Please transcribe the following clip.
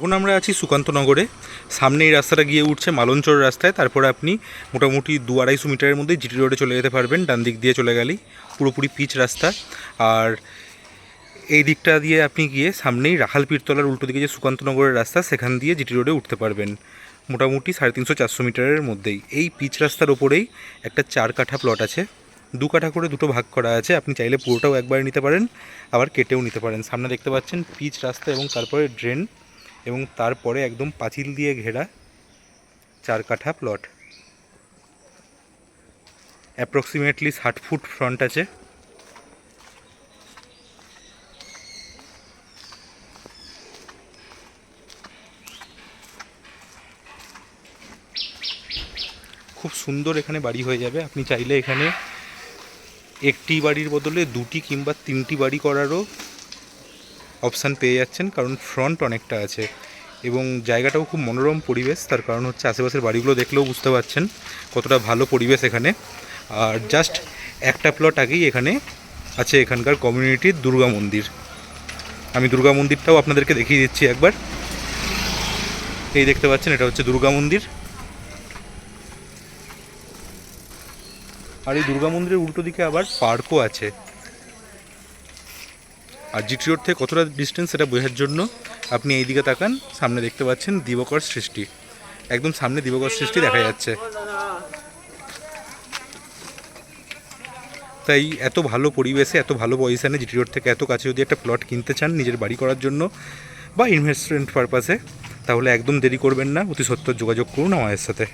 এখন আমরা আছি সুকান্তনগরে। সামনে এই রাস্তাটা গিয়ে উঠছে মালঞ্চর রাস্তায়। তারপরে আপনি মোটামুটি দু আড়াইশো মিটারের মধ্যে জিটি রোডে চলে যেতে পারবেন, ডান দিক দিয়ে চলে গেলেই। পুরোপুরি পিচ রাস্তা। আর এই দিকটা দিয়ে আপনি গিয়ে সামনেই রাখাল পীরতলার উল্টো দিকে যে সুকান্তনগরের রাস্তা, সেখান দিয়ে জিটি রোডে উঠতে পারবেন। মোটামুটি সাড়ে তিনশো চারশো মিটারের মধ্যেই। এই পিচ রাস্তার ওপরেই একটা চার কাঠা প্লট আছে। দু কাঠা করে দুটো ভাগ করা আছে। আপনি চাইলে পুরোটাও একবার নিতে পারেন, আবার কেটেও নিতে পারেন। সামনে দেখতে পাচ্ছেন পিচ রাস্তা এবং তারপরে ড্রেন এবং তারপরে একদম পাঁচিল দিয়ে ঘেরা চার কাঠা প্লট অ্যাপ্রক্সিমেটলি ষাট ফুট ফ্রন্ট আছে। খুব সুন্দর এখানে বাড়ি হয়ে যাবে। আপনি চাইলে এখানে একটি বাড়ির বদলে দুটি কিংবা তিনটি বাড়ি করারও অপশান পেয়ে যাচ্ছেন, কারণ ফ্রন্ট অনেকটা আছে। এবং জায়গাটাও খুব মনোরম পরিবেশ, তার কারণ হচ্ছে আশেপাশের বাড়িগুলো দেখলেও বুঝতে পারছেন কতটা ভালো পরিবেশ এখানে। আর জাস্ট একটা প্লট আগেই এখানে আছে এখানকার কমিউনিটির দুর্গা মন্দির। আমি দুর্গা মন্দিরটাও আপনাদেরকে দেখিয়ে দিচ্ছি একবার। এই দেখতে পাচ্ছেন, এটা হচ্ছে দুর্গা মন্দির। আর এই দুর্গা মন্দিরের উল্টো দিকে আবার পার্কও আছে। আর জিটি রোড থেকে কতটা ডিস্টেন্স সেটা বোঝার জন্য আপনি এই দিকে তাকান, সামনে দেখতে পাচ্ছেন দিবকর সৃষ্টি। একদম সামনে দিবকর সৃষ্টি দেখা যাচ্ছে। তাই এত ভালো পরিবেশে, এত ভালো পজিশানে জিটি রোড থেকে এত কাছে যদি একটা প্লট কিনতে চান নিজের বাড়ি করার জন্য বা ইনভেস্টমেন্ট পারপাসে তাহলে একদম দেরি করবেন না। অতি সত্তর যোগাযোগ করুন আমাদের সাথে।